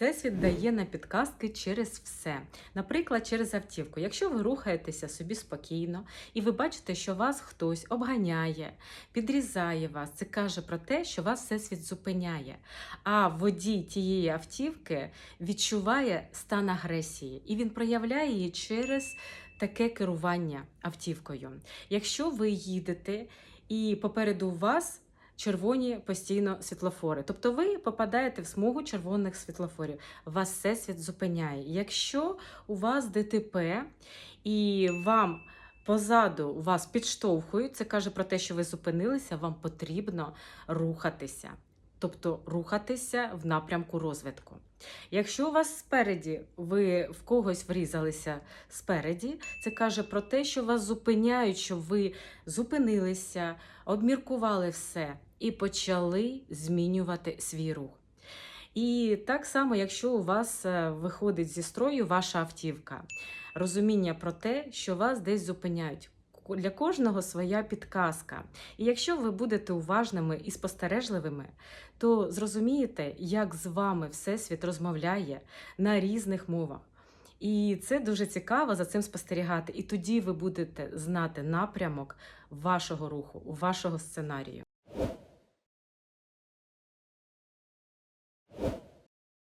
Всесвіт дає на підказки через все. Наприклад, через автівку. Якщо ви рухаєтеся собі спокійно і ви бачите, що вас хтось обганяє, підрізає вас, це каже про те, що вас всесвіт зупиняє. А водій тієї автівки відчуває стан агресії, і він проявляє її через таке керування автівкою. Якщо ви їдете і попереду вас червоні постійно світлофори. Тобто ви попадаєте в смугу червоних світлофорів. Вас всесвіт зупиняє. Якщо у вас ДТП і вам позаду вас підштовхують, це каже про те, що ви зупинилися, вам потрібно рухатися. Тобто рухатися в напрямку розвитку. Якщо у вас спереді ви в когось врізалися спереді, це каже про те, що вас зупиняють, що ви зупинилися, обміркували все і почали змінювати свій рух. І так само, якщо у вас е, виходить зі строю ваша автівка, розуміння про те, що вас десь зупиняють. Для кожного своя підказка. І якщо ви будете уважними і спостережливими, то зрозумієте, як з вами Всесвіт розмовляє на різних мовах. І це дуже цікаво за цим спостерігати. І тоді ви будете знати напрямок вашого руху, вашого сценарію.